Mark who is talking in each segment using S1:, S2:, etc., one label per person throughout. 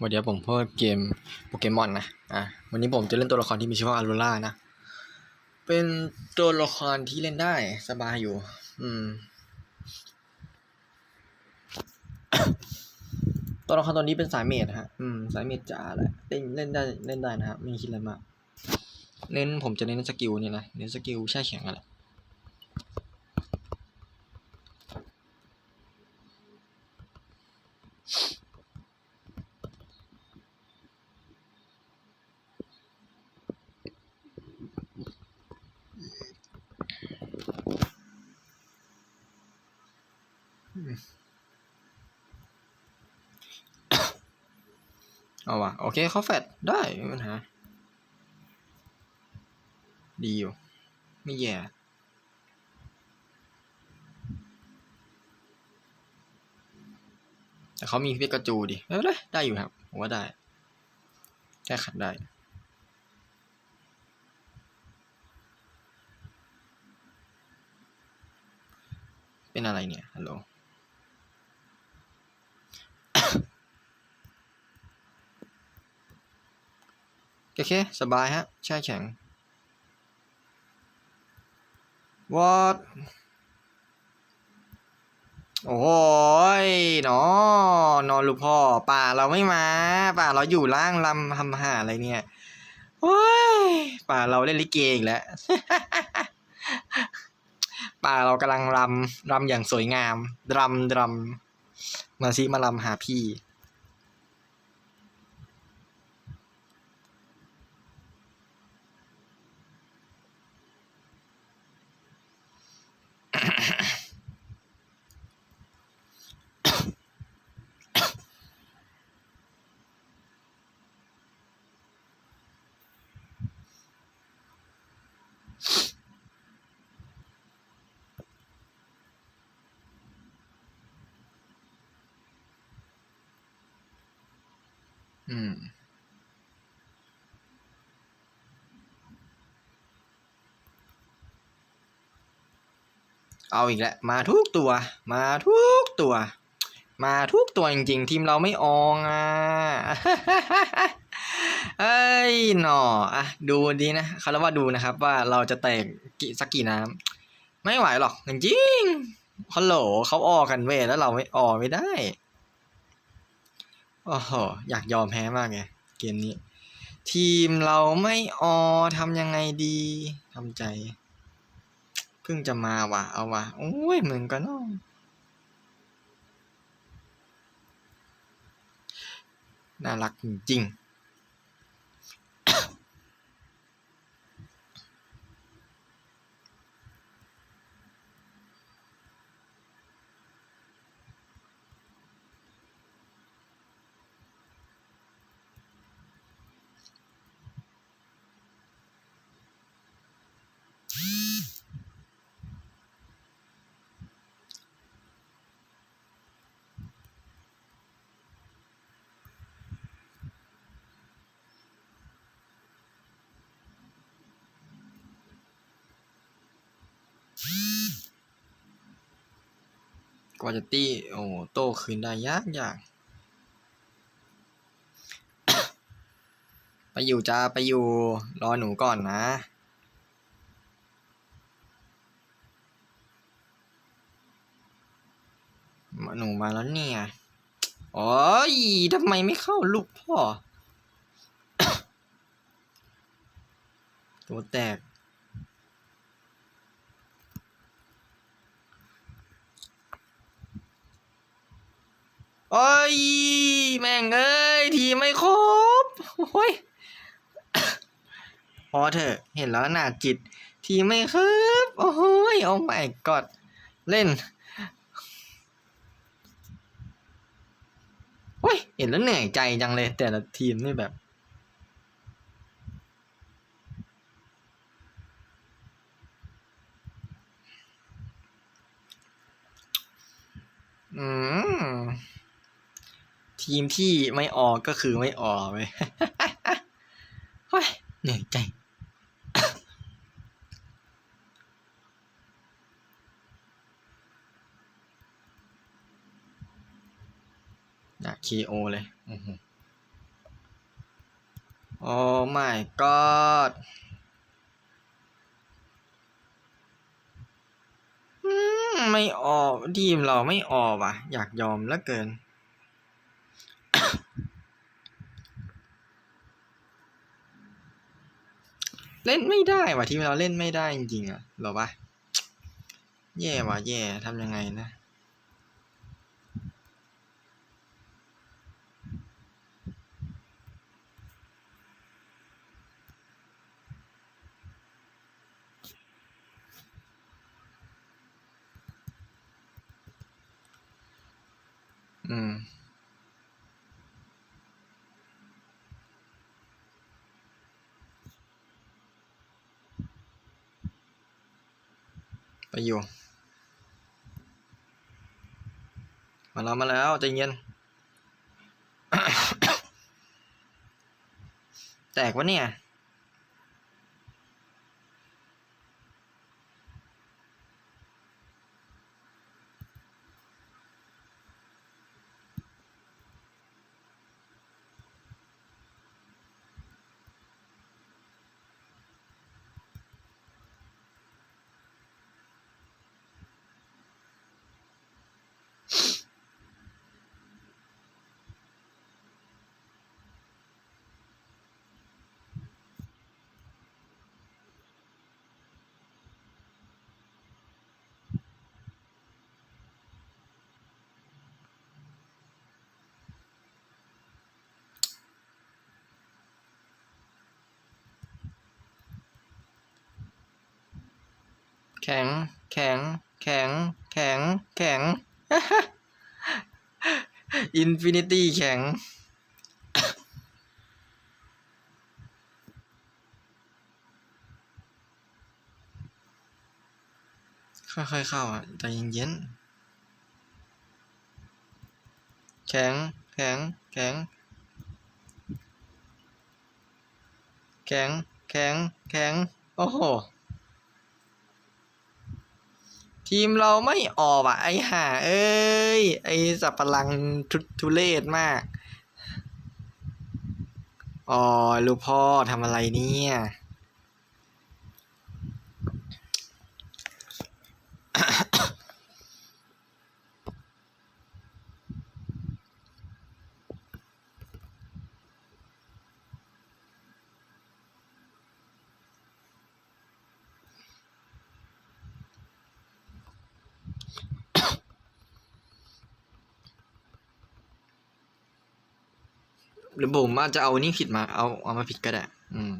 S1: วันเดียวผมเพิ่มเกมโปเกมอนนะ อะ วันนี้ผมจะเล่นตัวละครที่มีชื่อว่าอารูล่านะ เป็นตัวละครที่เล่นได้สบายอยู่ อืม ตัวละครตัวนี้เป็นสายเมดฮะ อืม สายเมดจ๋าแหละ เล่นเล่นได้เล่นได้นะฮะไม่คิดอะไรมาก เน้นผมจะเน้นสกิลนี่นะ เน้นสกิลแช่แข็งอะไร เอาว่ะโอเคเขาแฟดได้ไม่มีปัญหา ดีอยู่ ไม่แย่แต่เขามีพิกาจูดิไม่เป็นไรได้อยู่ครับผมว่าได้ แก้ขัดได้ เป็นอะไรเนี่ย ฮัลโหล โอเค สบายฮะ แช่แข็ง what โอ้โหยนาะนอนลูกพ่อ ป่าเราไม่มา ป่าเราอยู่ล่างลำทำหาอะไรเนี่ยโอ้ยป่าเราเล่นลิเกอีกแล้ว ป่าเรากำลังรำรำอย่างสวยงามรำรำมาซิมารำหาพี่ อืม เอาอีกแล้วมาทุกตัว มาทุกตัว มาทุกตัวจริงๆ ทีมเราไม่อองอะเอ้ยหนออะดูดีนะคารว่าดูนะครับ ว่าเราจะแตกกี่สักกี่น้ำไม่ไหวหรอกจริงๆฮัลโหลเขาออกันเว้ยแล้วเราไม่ออไม่ได้ โอ้โหอยากยอมแพ้มากไงเกมนี้ ทีมเราไม่ออทำยังไงดีทำใจ เพิ่งจะมาว่ะ เอาว่ะโอ้ยเหมือนกันเนาะน่ารักจริงๆ กว่าจะตี้โอ้โต้คืนได้ยากยากไปอยู่จ้าไปอยู่รอหนูก่อนนะหนูมาแล้วเนี่ยโอ้ยทำไมไม่เข้าลูกพ่อ ตัวแตก โอ้ย แม่งเอ้ย ทีไม่ครบโอ้ยพอเถอะ เห็นแล้วหนาจิต ทีไม่ครบโอ้ยโอ้ my god เล่นโอ้ย เห็นแล้วเหนื่อยใจจังเลย แต่ละทีมนี่แบบอืม ทีมที่ไม่ออกก็คือไม่ออกเว้ยเฮ้ยเหนื่อยใจ อยาก KO เลยอือหือโอ้ my god อืมไม่ออกทีมเราไม่ออกว่ะ อยากยอมเหลือเกิน เล่นไม่ได้ว่ะทีมเราเล่นไม่ได้จริงๆอะหรอวะแย่ว่ะแย่ทำยังไงนะอืม ไปอยู่ มาแล้วมาแล้วใจเย็น แตกวะเนี่ย ข็ง แข็ง แข็ง แข็ง แข็ง อินฟินิตี้แข็ง ค่อยๆเข้าอะใจเย็นๆ แข็ง แข็ง แข็ง แข็ง แข็ง แข็ง โอ้โห ทีมเราไม่ออกอะ ไอ้ห่าเอ้ย ไอ้สับพลังทุทุเลศมาก อ๋อ ลูกพ่อทำอะไรเนี่ย หรือผมอาจจะเอานี่ผิดมา เอาเอามาผิดก็ได้ อืม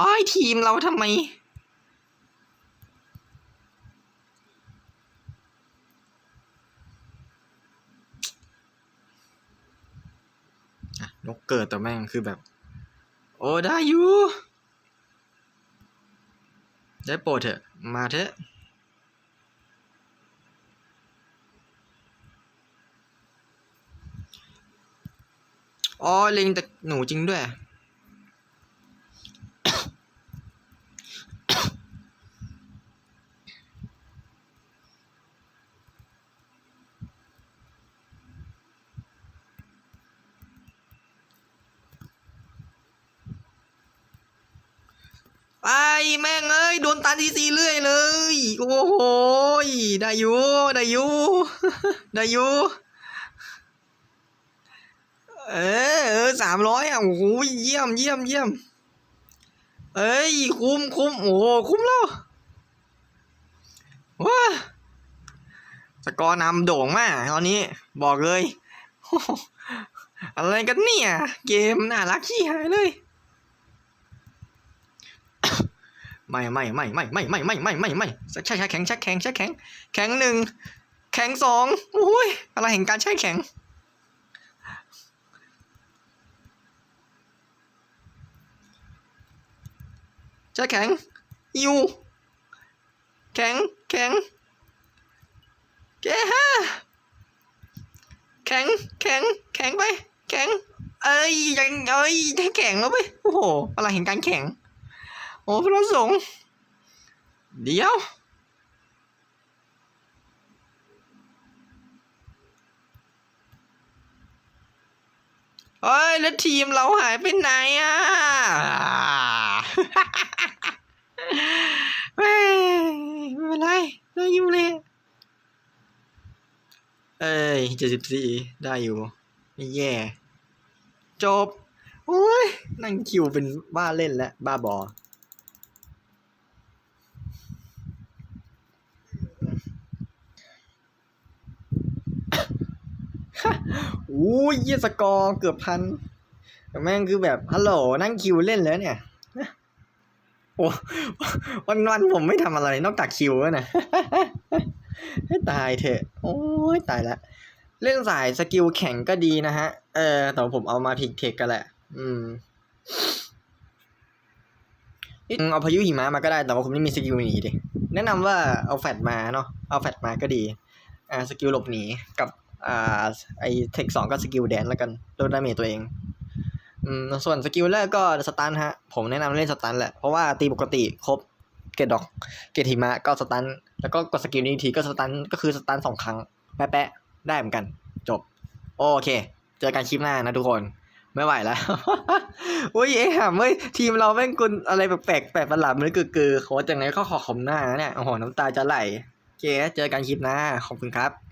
S1: อ้อยทีมเราทำไม อะนกเกิดแต่แม่งคือแบบ โอ้ได้อยู่ ได้โปรดเถอะ มาเถอะ อ๋อเล็งแต่หนูจริงด้วยไปแม่งเอ้ย โดนตันทีซีเรื่อยเลย โอ้โหได้อยู่ ได้อยู่ ได้อยู่ เออเออสามร้อยอะโอ้โหเยี่ยมเยี่ยมเยี่ยมเอ้ยคุ้มคุ้มโอ้โหคุ้มแล้วว้าสกอร์นำโด่งมากตอนนี้บอกเลย อะไรกันเนี่ย เกมน่ารักขี้หายเลยไม่ไม่ไม่ไม่ไม่ไม่ไม่ไม่ไม่ไม่ใช่ใช่แข็งใช่แข็งใช่แข็งแข็งหนึ่งแข็งสองโอ้ยอะไรแห่งการใช้แข็ง จะแข็งยูแข็งแข็งเกห้าแข็งแข็งแข็งไป แข็ง เอ้ยยังเอ้ยได้แข็งแล้วไปโอ้โหพลังเห็นการแข็ง โอ้พระสงฆ์เดี๋ยวเอ้ยแล้วทีมเราหายไปไหนอะ เฮ้ยไม่เป็นไรได้อยู่เลยเอ้ยเจ็ดสิบสี่ได้อยู่ไม่แย่ จบโอ้ยนั่งคิวเป็นบ้าเล่นแล้วบ้าบออู้ยยี่สกอร์เกือบพันแต่แม่งคือแบบฮัลโหลนั่งคิวเล่นแล้วเนี่ย วันวันๆผมไม่ทำอะไรนอกจากคิวนะให้ตายเถอะ โอ้ยตายละ เล่นสายสกิลแข่งก็ดีนะฮะ เออ แต่ผมเอามาพิกเทคกันแหละ อืมเอาพายุหิมะมาก็ได้ แต่ว่าผมไม่มีสกิลหนีดิ แนะนำว่าเอาแฟดมาเนาะ เอาแฟดมาก็ดี อ่า สกิลหลบหนีกับ อ่า ไอเทคสองก็สกิลแดนแล้วกันลดดาเมจตัวเอง อืมส่วนสกิลแรกก็สตันฮะ ผมแนะนำเล่นสตันแหละ เพราะว่าตีปกติครบเกตดอก เกตหิมะก็สตัน แล้วก็กดสกิลนี้ทีก็สตันก็คือสตันสองครั้ง แปะๆได้เหมือนกัน จบ โอเค เจอกันคลิปหน้านะทุกคนไม่ไหวแล้วอุ้ยเอ๊ะเฮ้ยทีมเราแม่งกุนอะไรแปลกๆแปลกประหลาดมันเกือๆเขาจังไงเขาขอขอมหน้าเนี่ยโอ้โหน้ำตาจะไหลโอเคเจอกันคลิปหน้าขอบคุณครับ